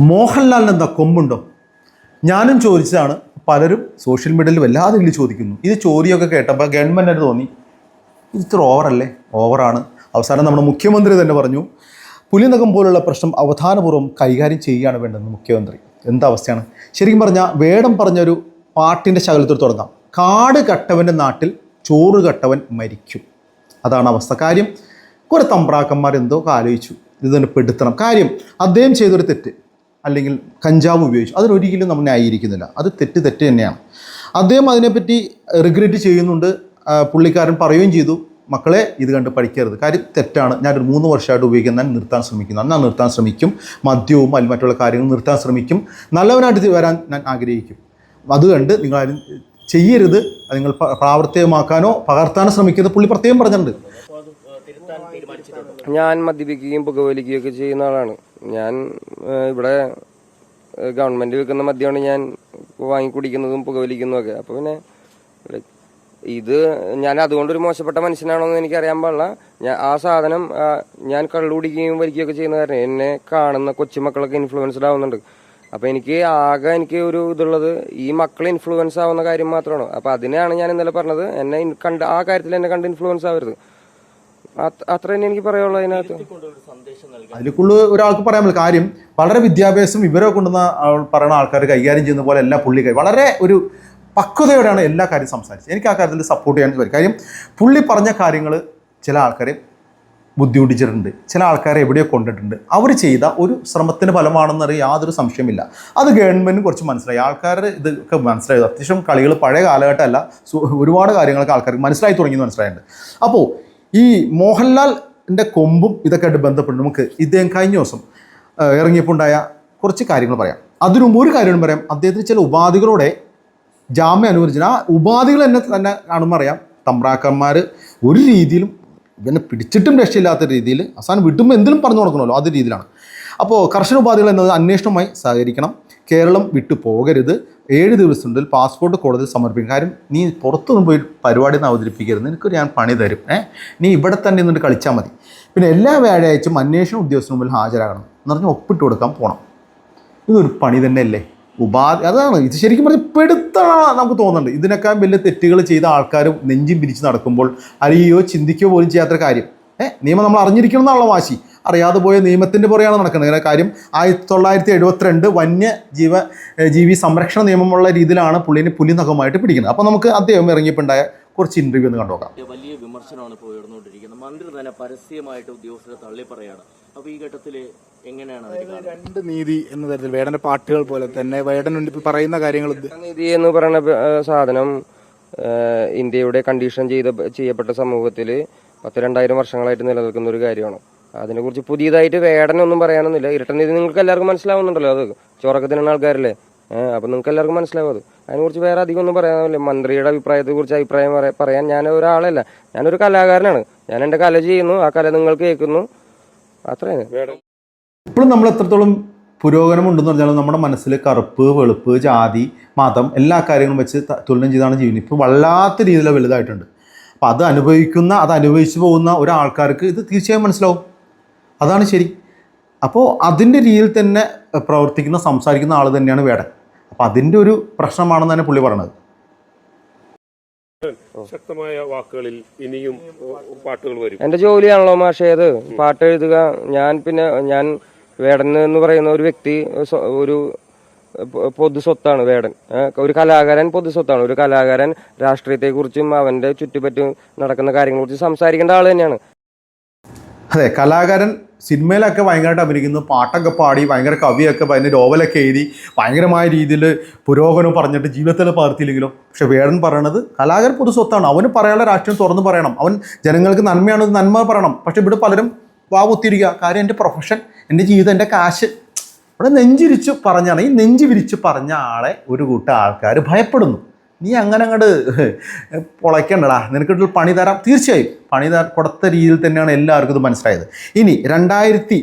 മോഹൻലാലിന് എന്താ കൊമ്പുണ്ടോ? ഞാനും ചോദിച്ചതാണ്. പലരും സോഷ്യൽ മീഡിയയിൽ വല്ലാതെ ഇതിൽ ചോദിക്കുന്നു. ഇത് ചോദ്യമൊക്കെ കേട്ടപ്പോൾ ഗവൺമെന്റിന് തോന്നി. ഇത് ഇത്ര ഓവറല്ലേ? ഓവറാണ്. അവസാനം നമ്മുടെ മുഖ്യമന്ത്രി തന്നെ പറഞ്ഞു പുലിനകം പോലുള്ള പ്രശ്നം അവധാനപൂർവം കൈകാര്യം ചെയ്യുകയാണ് വേണ്ടത് മുഖ്യമന്ത്രി. എന്താ അവസ്ഥയാണ്? ശരിക്കും പറഞ്ഞാൽ വേടം പറഞ്ഞൊരു പാട്ടിന്റെ ശകലത്തിൽ തുടങ്ങാം. കാട് കട്ടവന്റെ നാട്ടിൽ ചോറ് കട്ടവൻ മരിക്കും. അതാണ് അവസ്ഥ. കാര്യം കുറേ തമ്പ്രാക്കന്മാർ എന്തോ ആലോചിച്ചു. ഇത് തന്നെ പെടുത്തണം. കാര്യം അദ്ദേഹം ചെയ്തൊരു തെറ്റ്. അല്ലെങ്കിൽ കഞ്ചാവ് ഉപയോഗിച്ചു. അതിനൊരിക്കലും നമ്മൾ ന്യായീകരിക്കുന്നില്ല. അത് തെറ്റ് തെറ്റ് തന്നെയാണ്. അദ്ദേഹം അതിനെപ്പറ്റി റിഗ്രറ്റ് ചെയ്യുന്നുണ്ട്. പുള്ളിക്കാരൻ പറയുകയും ചെയ്തു. മക്കളെ ഇത് കണ്ട് പഠിക്കരുത്. കാര്യം തെറ്റാണ്. ഞാനൊരു മൂന്ന് വർഷമായിട്ട് ഉപയോഗിക്കുന്ന നിർത്താൻ ശ്രമിക്കുന്നു. ഞാൻ നിർത്താൻ ശ്രമിക്കും. മദ്യവും അല്ലെങ്കിൽ മറ്റുള്ള കാര്യങ്ങൾ നിർത്താൻ ശ്രമിക്കും. നല്ലവനായിട്ട് വരാൻ ഞാൻ ആഗ്രഹിക്കും. അത് കണ്ട് നിങ്ങളാരും ചെയ്യരുത്. നിങ്ങൾ പ്രാവർത്തികമാക്കാനോ പകർത്താനോ ശ്രമിക്കുന്നത് പുള്ളി പ്രത്യേകം പറഞ്ഞിട്ടുണ്ട്. ഞാൻ മദ്യപിക്കുകയും പുകവലിക്കുകയൊക്കെ ചെയ്യുന്ന ആളാണ്. ഞാൻ ഇവിടെ ഗവൺമെന്റ് വിൽക്കുന്ന മദ്യമാണ് ഞാൻ വാങ്ങി കുടിക്കുന്നതും പുകവലിക്കുന്നതും ഒക്കെ അപ്പൊ പിന്നെ ഇത് ഞാൻ അതുകൊണ്ടൊരു മോശപ്പെട്ട മനുഷ്യനാണോന്ന് എനിക്ക് അറിയാൻ പാടില്ല. ഞാൻ ആ സാധനം ഞാൻ കള്ളു കുടിക്കുകയും വലിക്കുകയൊക്കെ ചെയ്യുന്ന കാരണം എന്നെ കാണുന്ന കൊച്ചുമക്കളൊക്കെ ഇൻഫ്ലുവൻസ്ഡ് ആവുന്നുണ്ട്. അപ്പൊ എനിക്ക് ആകെ എനിക്ക് ഒരു ഇതുള്ളത് ഈ മക്കൾ ഇൻഫ്ലുവൻസ് ആവുന്ന കാര്യം മാത്രമാണ്. അപ്പൊ അതിനെയാണ് ഞാൻ ഇന്നലെ പറഞ്ഞത്. എന്നെ കണ്ട് ആ കാര്യത്തിൽ എന്നെ കണ്ട് ഇൻഫ്ലുവൻസ് ആവരുത്. അത്ര തന്നെ എനിക്ക് പറയാനുള്ളൂ അതിനകത്ത്. അതിലേക്കുള്ള ഒരാൾക്ക് പറയാൻ പറ്റില്ല കാര്യം വളരെ വിദ്യാഭ്യാസം വിവരമൊക്കെ കൊണ്ടുവന്ന ആൾ- പറയുന്ന ആൾക്കാർ കൈകാര്യം ചെയ്യുന്ന പോലെ എല്ലാ പുള്ളി കൈ വളരെ ഒരു പക്വതയോടെയാണ് എല്ലാ കാര്യം സംസാരിച്ചത്. എനിക്ക് ആ കാര്യത്തിൽ സപ്പോർട്ട് ചെയ്യാൻ വരും കാര്യം പുള്ളി പറഞ്ഞ കാര്യങ്ങൾ ചില ആൾക്കാരെ ബുദ്ധിമുട്ടിച്ചിട്ടുണ്ട്. ചില ആൾക്കാരെ എവിടെയോ കൊണ്ടിട്ടുണ്ട്. അവർ ചെയ്ത ഒരു ശ്രമത്തിന് ഫലമാണെന്നറിയ യാതൊരു സംശയമില്ല അത് ഗവൺമെന്റിന് കുറച്ച് മനസ്സിലായി. ആൾക്കാർ ഇതൊക്കെ മനസ്സിലായത് അത്യാവശ്യം കളികൾ പഴയ കാലഘട്ടമല്ല. ഒരുപാട് കാര്യങ്ങളൊക്കെ ആൾക്കാർക്ക് മനസ്സിലായി തുടങ്ങിയെന്ന് മനസ്സിലായിട്ടുണ്ട്. അപ്പോൾ ഈ മോഹൻലാലിന്റെ കൊമ്പും ഇതൊക്കെ ആയിട്ട് ബന്ധപ്പെട്ട് നമുക്ക് ഇദ്ദേഹം കഴിഞ്ഞ ദിവസം ഇറങ്ങിയപ്പോൾ ഉണ്ടായ കുറച്ച് കാര്യങ്ങൾ പറയാം. അതിനു മുമ്പ് ഒരു കാര്യം പറയാം. അദ്ദേഹത്തിന് ചില ഉപാധികളോടെ ജാമ്യം അനുവദിച്ചത് ആ ഉപാധികൾ തന്നെ തന്നെ കാണുമ്പോൾ അറിയാം. തമ്പ്രാക്കന്മാർ ഒരു രീതിയിലും ഇവനെ പിടിച്ചിട്ടും രക്ഷയില്ലാത്ത രീതിയിൽ അവസാനം വിട്ടുമ്പോൾ എന്തിലും പറഞ്ഞു കൊടുക്കണമല്ലോ. അത് രീതിയിലാണ്. അപ്പോൾ കർശന ഉപാധികൾ എന്നത് അന്വേഷണവുമായി സഹകരിക്കണം. കേരളം വിട്ടു പോകരുത്. ഏഴ് ദിവസത്തിനുള്ളിൽ പാസ്പോർട്ട് കോടതിയിൽ സമർപ്പിക്കും. കാര്യം നീ പുറത്തൊന്നും പോയി പരിപാടി ഒന്നും അവതരിപ്പിക്കരുത്. നിനക്ക് ഞാൻ പണി തരും. ഏ? നീ ഇവിടെ തന്നെ നിന്നിട്ട് കളിച്ചാൽ മതി. പിന്നെ എല്ലാ വ്യാഴാഴ്ചയും അന്വേഷണ ഉദ്യോഗസ്ഥന് മുമ്പിൽ ഹാജരാകണം. എന്ന് പറഞ്ഞാൽ ഒപ്പിട്ട് കൊടുക്കാൻ പോകണം ഇതൊരു പണി തന്നെയല്ലേ? ഉപാധി അതാണ്. ഇത് ശരിക്കും പറഞ്ഞാൽ പെടുത്താണ് നമുക്ക് തോന്നുന്നുണ്ട്. ഇതിനേക്കാൾ വലിയ തെറ്റുകൾ ചെയ്ത ആൾക്കാർ നെഞ്ചും പിരിച്ച് നടക്കുമ്പോൾ അല്ലയോ ചിന്തിക്കുകയോ പോലും ചെയ്യാത്ത കാര്യം. ഏഹ് നിയമം നമ്മൾ അറിഞ്ഞിരിക്കണം എന്നുള്ള വാശി. അറിയാതെ പോയ നിയമത്തിന്റെ പുറയാണ് നടക്കുന്നത്. അങ്ങനെ കാര്യം ആയിരത്തി തൊള്ളായിരത്തി എഴുപത്തിരണ്ട് വന്യജീവ ജീവ ജീവി സംരക്ഷണ നിയമമുള്ള രീതിയിലാണ് പുള്ളിനെ പുലി നഖമായിട്ട് പിടിക്കുന്നത്. അപ്പോൾ നമുക്ക് അദ്ദേഹം ഇറങ്ങിയപ്പോണ്ടായ കുറച്ച് ഇന്റർവ്യൂ ഒന്ന് കണ്ടുനോക്കാം. വലിയ വിമർശനമാണ് ഇപ്പോൾ ഉയർന്നുകൊണ്ടിരിക്കുന്നത്. മന്ത്രി തന്നെ പരസ്യമായിട്ട് ഉദ്യോഗസ്ഥരെ തള്ളി പറയാണ് അപ്പൊ ഈ ഘട്ടത്തിൽ എങ്ങനെയാണ് രണ്ട് നീതി എന്ന തരത്തിൽ വേടന്റെ പാട്ടുകൾ പോലെ തന്നെ വേടൻ ഇപ്പൊ പറയുന്ന കാര്യങ്ങൾ നീതി എന്ന് പറയുന്ന സാധനം ഇന്ത്യയുടെ കണ്ടീഷൻ ചെയ്ത ചെയ്യപ്പെട്ട സമൂഹത്തിൽ പത്ത് രണ്ടായിരം വർഷങ്ങളായിട്ട് നിലനിൽക്കുന്ന ഒരു കാര്യമാണ്. അതിനെക്കുറിച്ച് പുതിയതായിട്ട് വേടനൊന്നും പറയാനൊന്നുമില്ല. ഇരട്ടൻ രീതി നിങ്ങൾക്ക് എല്ലാവർക്കും മനസ്സിലാവുന്നുണ്ടല്ലോ അത്. ചോറൊക്കെ തിന്നുന്ന ആൾക്കാരല്ലേ? അപ്പൊ നിങ്ങൾക്ക് എല്ലാവർക്കും മനസ്സിലാവും അത്. അതിനെക്കുറിച്ച് വേറെ അധികം ഒന്നും പറയാനില്ല മന്ത്രിയുടെ അഭിപ്രായത്തെ കുറിച്ച് അഭിപ്രായം പറ- പറയാൻ ഞാൻ ഒരാളല്ല. ഞാനൊരു കലാകാരനാണ്. ഞാൻ എന്റെ കല ചെയ്യുന്നു. ആ കല നിങ്ങൾ കേൾക്കുന്നു. അത്രയാണ് ഇപ്പോഴും നമ്മൾ എത്രത്തോളം പുരോഗമനം ഉണ്ടെന്ന് പറഞ്ഞാൽ നമ്മുടെ മനസ്സിൽ കറുപ്പ് വെളുപ്പ് ജാതി മതം എല്ലാ കാര്യങ്ങളും വെച്ച് തുലനം ചെയ്താണ് ജീവിക്കുന്നത്. ഇപ്പോൾ വല്ലാത്ത രീതിയിൽ വലുതായിട്ടുണ്ട്. അപ്പോൾ അത് അനുഭവിക്കുന്ന അത് അനുഭവിച്ചു പോകുന്ന ഒരാൾക്കാർക്ക് ഇത് തീർച്ചയായും മനസ്സിലാവും. അതാണ് ശരി. അപ്പോൾ അതിന്റെ രീതിയിൽ തന്നെ പ്രവർത്തിക്കുന്ന സംസാരിക്കുന്ന ആൾ തന്നെയാണ് വേടൻ. അപ്പം അതിന്റെ ഒരു പ്രശ്നമാണെന്ന് തന്നെ പുള്ളി പറയണത്. ശക്തമായ വാക്കുകളിൽ ഇനിയും പാട്ടുകൾ വരും. എന്റെ ജോലിയാണല്ലോ മാഷേ അത് പാട്ട് എഴുതുക ഞാൻ പിന്നെ ഞാൻ വേടൻ എന്ന് പറയുന്ന ഒരു വ്യക്തി ഒരു പൊ- പൊതു സ്വത്താണ് വേടൻ ഒരു കലാകാരൻ പൊതു സ്വത്താണ് ഒരു കലാകാരൻ രാഷ്ട്രീയത്തെക്കുറിച്ചും അവന്റെ ചുറ്റുപറ്റും നടക്കുന്ന കാര്യങ്ങളെ കുറിച്ച് സംസാരിക്കേണ്ട ആൾ തന്നെയാണ്. അതെ കലാകാരൻ സിനിമയിലൊക്കെ ഭയങ്കരമായിട്ട് അഭിനയിക്കുന്നു. പാട്ടൊക്കെ പാടി ഭയങ്കര കവിയൊക്കെ അതിന് നോവലൊക്കെ എഴുതി ഭയങ്കരമായ രീതിയിൽ പുരോഗമനം പറഞ്ഞിട്ട് ജീവിതത്തിൽ പകർത്തിയില്ലെങ്കിലും. പക്ഷെ വേടൻ പറയണത് കലാകാരൻ പൊതു സ്വത്താണ് അവന് പറയാനുള്ള രാഷ്ട്രീയം തുറന്ന് പറയണം. അവൻ ജനങ്ങൾക്ക് നന്മയാണ് നന്മ പറയണം. പക്ഷെ ഇവിടെ പലരും വാവുത്തിരിക്കുക കാര്യം എന്റെ പ്രൊഫഷൻ എന്റെ ജീവിതം എന്റെ കാശ് ഇവിടെ നെഞ്ചിരിച്ച് പറഞ്ഞാണ്. ഈ നെഞ്ച് വിരിച്ച് പറഞ്ഞ ആളെ ഒരു കൂട്ടം ആൾക്കാർ ഭയപ്പെടുന്നു. നീ അങ്ങനെ അങ്ങോട്ട് പൊളയ്ക്കണ്ടടാ. നിനക്കിട്ട് പണി തരാം. തീർച്ചയായും പണി കൊടുത്ത രീതിയിൽ തന്നെയാണ് എല്ലാവർക്കും ഇത് മനസ്സിലായത്. ഇനി രണ്ടായിരത്തി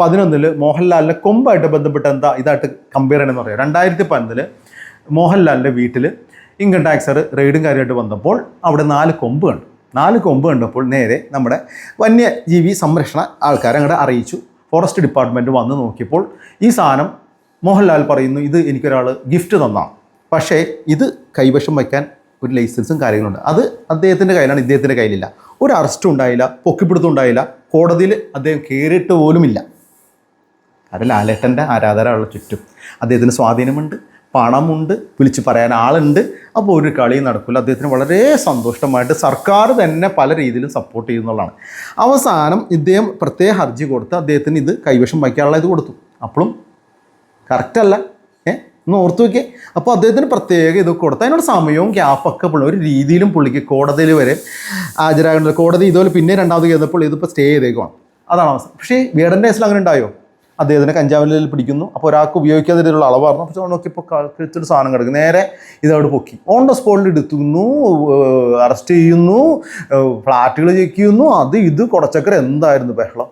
പതിനൊന്നിൽ മോഹൻലാലിന്റെ കൊമ്പായിട്ട് ബന്ധപ്പെട്ട് എന്താ ഇതായിട്ട് കമ്പയർ ചെയ്യണമെന്ന് പറയാം. രണ്ടായിരത്തി പതിനൊന്നിൽ മോഹൻലാലിന്റെ വീട്ടിൽ ഇൻകം ടാക്സർ റെയ്ഡും കാര്യമായിട്ട് വന്നപ്പോൾ അവിടെ നാല് കൊമ്പ് കണ്ടു. നാല് കൊമ്പ് കണ്ടപ്പോൾ നേരെ നമ്മുടെ വന്യജീവി സംരക്ഷണ ആൾക്കാരെ അങ്ങോട്ട് അറിയിച്ചു. ഫോറസ്റ്റ് ഡിപ്പാർട്ട്മെന്റ് വന്ന് നോക്കിയപ്പോൾ ഈ സാധനം മോഹൻലാൽ പറയുന്നു ഇത് എനിക്കൊരാൾ ഗിഫ്റ്റ് തന്നാണ് പക്ഷേ ഇത് കൈവശം വയ്ക്കാൻ ഒരു ലൈസൻസും കാര്യങ്ങളുണ്ട്. അത് അദ്ദേഹത്തിന്റെ കയ്യിലാണ് ഇദ്ദേഹത്തിന്റെ കയ്യിലില്ല. ഒരു അറസ്റ്റും ഉണ്ടായില്ല പൊക്കിപ്പിടുത്തം ഉണ്ടായില്ല കോടതിയിൽ അദ്ദേഹം കയറിയിട്ട് പോലുമില്ല. അത് ലാലേട്ടന്റെ ആരാധനയുള്ള ചുറ്റും അദ്ദേഹത്തിന് സ്വാധീനമുണ്ട്. പണമുണ്ട് വിളിച്ച് പറയാൻ ആളുണ്ട്. അപ്പോൾ ഒരു കളി നടക്കില്ല അദ്ദേഹത്തിന് വളരെ സന്തോഷമായിട്ട് സർക്കാർ തന്നെ പല രീതിയിലും സപ്പോർട്ട് ചെയ്യുന്നുള്ളതാണ് അവസാനം ഇദ്ദേഹം പ്രത്യേക ഹർജി കൊടുത്ത് അദ്ദേഹത്തിന് ഇത് കൈവശം വയ്ക്കാനുള്ള ഇത് കൊടുത്തു. അപ്പോഴും കറക്റ്റല്ല അല്ല. ഏ? ഒന്ന് ഓർത്ത് വയ്ക്കേ അപ്പോൾ അദ്ദേഹത്തിന് പ്രത്യേക ഇത് കൊടുത്ത് അതിനോട് സമയവും ഗ്യാപ്പൊക്കെ പുള്ളി ഒരു രീതിയിലും പുള്ളിക്ക് കോടതിയിൽ വരെ ഹാജരാകേണ്ടത്. കോടതി ഇതുപോലെ പിന്നെ രണ്ടാമത് ചെയ്തപ്പോൾ ഇതിപ്പോൾ സ്റ്റേ ചെയ്തേക്കുവാണ്. അതാണ് അവസ്ഥ. പക്ഷേ വീടന്റെ കേസിൽ അങ്ങനെ ഉണ്ടായോ? അദ്ദേഹത്തിനെ കഞ്ചാവിലിൽ പിടിക്കുന്നു. അപ്പോൾ ഒരാൾക്ക് ഉപയോഗിക്കാതിരുള്ള അളവായിരുന്നു. അപ്പോൾ നോക്കിയപ്പോൾ കഴുത്തൊരു സാധനം കിടക്കും നേരെ ഇതവിടെ പൊക്കി. ഓൺ ദ സ്പോട്ടിൽ എടുത്തുന്നു അറസ്റ്റ് ചെയ്യുന്നു ഫ്ലാറ്റുകൾ ചെയ്യുന്നു. അത് ഇത് കുടച്ചക്കര എന്തായിരുന്നു ബഹളം?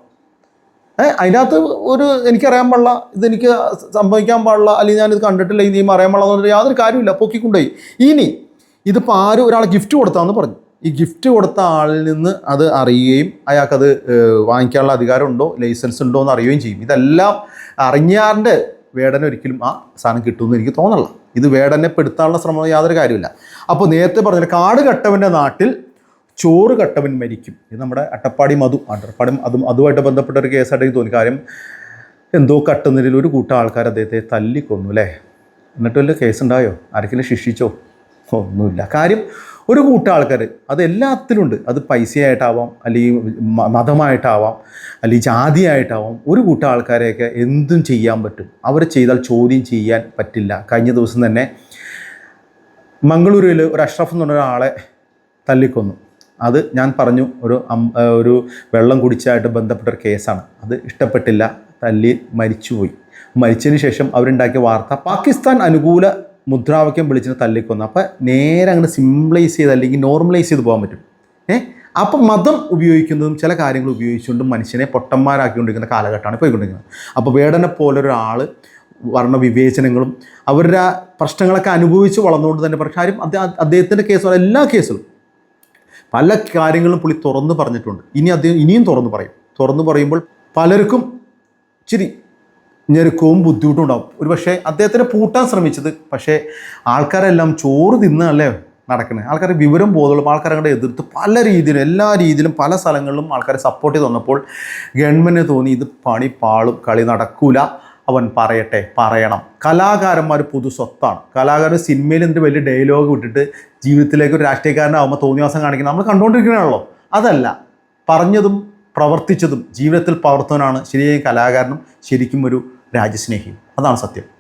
ഏഹ് അതിനകത്ത് ഒരു എനിക്കറിയാൻ പാടില്ല. ഇതെനിക്ക് സംഭവിക്കാൻ പാടില്ല. അല്ലെങ്കിൽ ഞാനിത് കണ്ടിട്ടില്ല. ഇനി അറിയാൻ പാടില്ല എന്ന് പറഞ്ഞാൽ യാതൊരു കാര്യമില്ല പൊക്കിക്കൊണ്ടുപോയി. ഇനി ഇതിപ്പോൾ ആരും ഒരാളെ ഗിഫ്റ്റ് കൊടുത്താന്ന് പറഞ്ഞു. ഈ ഗിഫ്റ്റ് കൊടുത്ത ആളിൽ നിന്ന് അത് അറിയുകയും അയാൾക്കത് വാങ്ങിക്കാനുള്ള അധികാരമുണ്ടോ ലൈസൻസ് ഉണ്ടോ എന്ന് അറിയുകയും ചെയ്യും. ഇതെല്ലാം അറിഞ്ഞാറിന്റെ വേടന ഒരിക്കലും ആ സാധനം കിട്ടുമെന്ന് എനിക്ക് തോന്നല്ല ഇത് വേടനെ പെടുത്താനുള്ള ശ്രമം യാതൊരു കാര്യമില്ല അപ്പോൾ നേരത്തെ പറഞ്ഞ കാട് കട്ടവന്റെ നാട്ടിൽ ചോറ് കട്ടവൻ മരിക്കും. ഇത് നമ്മുടെ അട്ടപ്പാടി മധു അട്ടപ്പാടി അതും അതുമായിട്ട് ബന്ധപ്പെട്ട ഒരു കേസായിട്ട് എനിക്ക് തോന്നി. കാര്യം എന്തോ കട്ടുന്നതിൽ ഒരു കൂട്ടം ആൾക്കാർ അദ്ദേഹത്തെ തല്ലിക്കൊന്നു അല്ലേ? എന്നിട്ട് വല്ല കേസുണ്ടായോ? ആരെങ്കിലും ശിക്ഷിച്ചോ? ഒന്നുമില്ല. കാര്യം ഒരു കൂട്ടം ആൾക്കാർ അത് എല്ലാത്തിലുണ്ട്. അത് പൈസയായിട്ടാവാം അല്ലെങ്കിൽ മതമായിട്ടാവാം അല്ലെങ്കിൽ ജാതിയായിട്ടാവാം. ഒരു കൂട്ടം ആൾക്കാരെയൊക്കെ എന്തും ചെയ്യാൻ പറ്റും. അവർ ചെയ്താൽ ചോദ്യം ചെയ്യാൻ പറ്റില്ല. കഴിഞ്ഞ ദിവസം തന്നെ മംഗളൂരുവിൽ ഒരു അഷ്റഫ് എന്ന് പറഞ്ഞ ഒരാളെ തല്ലിക്കൊന്നു. അത് ഞാൻ പറഞ്ഞു ഒരു ഒരു വെള്ളം കുടിച്ചായിട്ട് ബന്ധപ്പെട്ട ഒരു കേസാണ്. അത് ഇഷ്ടപ്പെട്ടില്ല. തല്ലി മരിച്ചുപോയി. മരിച്ചതിന് ശേഷം അവരുണ്ടാക്കിയ വാർത്ത പാകിസ്ഥാൻ അനുകൂല മുദ്രാവാക്യം വിളിച്ചിട്ട് തല്ലിക്കൊന്നു അപ്പോൾ നേരെ അങ്ങനെ സിംപ്ലൈസ് ചെയ്ത് അല്ലെങ്കിൽ നോർമലൈസ് ചെയ്ത് പോകാൻ പറ്റും. ഏ? അപ്പം മതം ഉപയോഗിക്കുന്നതും ചില കാര്യങ്ങൾ ഉപയോഗിച്ചുകൊണ്ടും മനുഷ്യനെ പൊട്ടന്മാരാക്കിക്കൊണ്ടിരിക്കുന്ന കാലഘട്ടമാണ് പോയിക്കൊണ്ടിരിക്കുന്നത്. അപ്പോൾ വേടനെ വർണ വിവേചനങ്ങളും അവരുടെ പ്രശ്നങ്ങളൊക്കെ അനുഭവിച്ച് വളർന്നുകൊണ്ട് തന്നെ പക്ഷേ ആരും അദ്ദേഹം അദ്ദേഹത്തിന്റെ കേസുകൾ എല്ലാ കേസുകളും പല കാര്യങ്ങളും പുള്ളി തുറന്ന് പറഞ്ഞിട്ടുണ്ട്. ഇനി അദ്ദേഹം ഇനിയും തുറന്ന് പറയും. തുറന്ന് പറയുമ്പോൾ പലർക്കും ഇച്ചിരി ഞെരുക്കവും ബുദ്ധിമുട്ടും ഉണ്ടാവും ഒരു പക്ഷേ അദ്ദേഹത്തിനെ പൂട്ടാൻ ശ്രമിച്ചത്. പക്ഷേ ആൾക്കാരെല്ലാം ചോറ് തിന്നല്ലേ നടക്കുന്നത് ആൾക്കാർ വിവരം ബോധമുള്ള ആൾക്കാരെ എതിർത്ത് പല രീതിയിലും എല്ലാ രീതിയിലും പല സ്ഥലങ്ങളിലും ആൾക്കാരെ സപ്പോർട്ട് ചെയ്ത് വന്നപ്പോൾ ഗവൺമെന്റിന് തോന്നി ഇത് പണി പാളും കളി നടക്കൂല. അവൻ പറയട്ടെ പറയണം. കലാകാരന്മാർ പൊതു സ്വത്താണ്. കലാകാരൻ സിനിമയിൽ എന്ത് വലിയ ഡയലോഗ് വിട്ടിട്ട് ജീവിതത്തിലേക്ക് ഒരു രാഷ്ട്രീയക്കാരനാകുമ്പോൾ തോന്നിയാസം കാണിക്കുന്നത് നമ്മൾ കണ്ടുകൊണ്ടിരിക്കണമല്ലോ അതല്ല. പറഞ്ഞതും പ്രവർത്തിച്ചതും ജീവിതത്തിൽ പകർത്തുവാനാണ് ശരിയായ കലാകാരനും ശരിക്കും ഒരു രാജ്യസ്നേഹിയും. അതാണ് സത്യം.